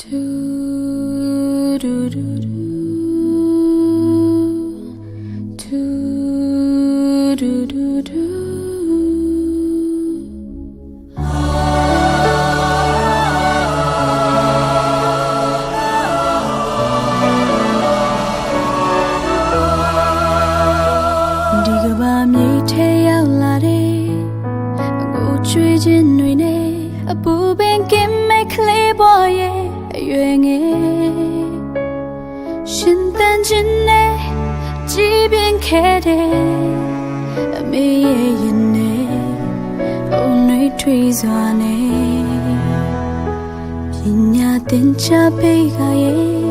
Do do do do do do do do ဒီကဘာမြေထဲရောက်လာတဲ့အကိုချွေးခြင်းတွေနဲ့အပူပင်ကင်းမဲ့ကလေးပေါ်ရဲ့အ ရွယ်ငယ်ရှင်တန်ခြင်းနဲ့ကြည်ပြင်းခဲ့တဲ့အမေရဲ့ရင်နဲ့အုံနှွေးထွေးစွာနဲ့ပညာသင်ချပေးကရဲ့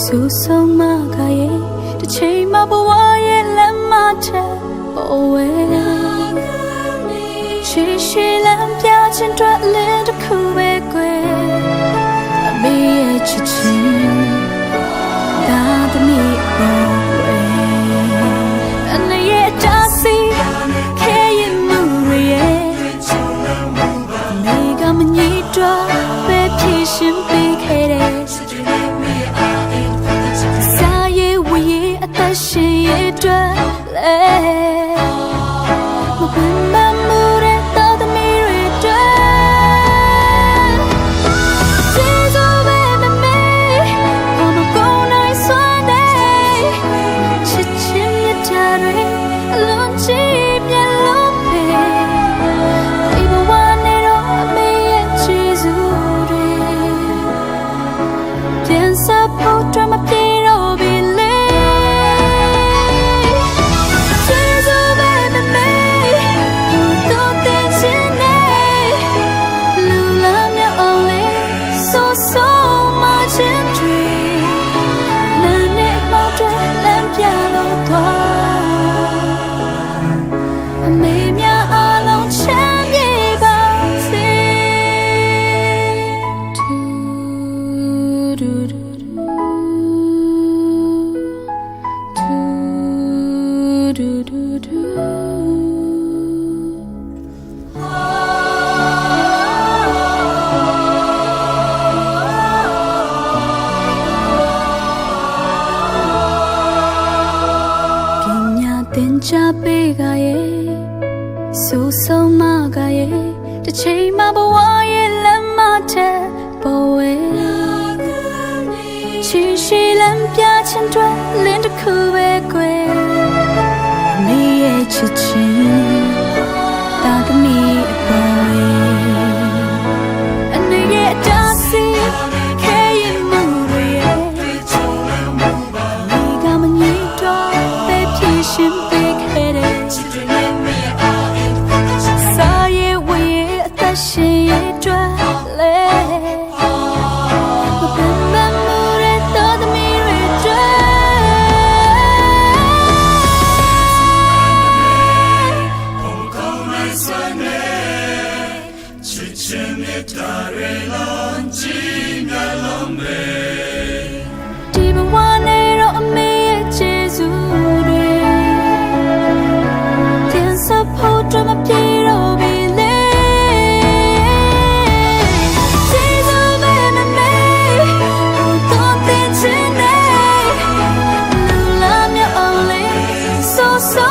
ဆူဆုံးမကရဲ့တစ်ချိန်မှဘဝရဲ့လက်မထက်ပေါ်ဝဲချီရှိလမ်းပြခြင်းအတွက်လ ချစ်ချင်းဒါသမီးပေါ်ဝဲအနေရဲ့တာစီခဲရင်မှုရဲ့နေကမညစ်တော့ပဲဖြစ်ရှင်ပေးခဲ့တဲ့စာရေးဝရေးအသက်ရှင် ဖို့အတွ ချပေးကရဲ့စူဆုံးမကရဲ့တစ်ချိန်မှဘဝရဲ့လက်မထက်ပေါ်ဝဲချီရှိလမ်းပြခြင်းတွေလင်း ရဲ့ချ နေချစ်ချင်းမေတ္တာရေလောင်းကြည်မြတ်လုံးမေဒီဘဝနဲ့တော့အမေရဲ့ခြေစူးတွေသင်စဖို့တော့မပြေတော့ဘီလေခြေစူးပဲမမေဟိုတော့တင်ချင်နေလူလာမြောက်အောင်လေး so so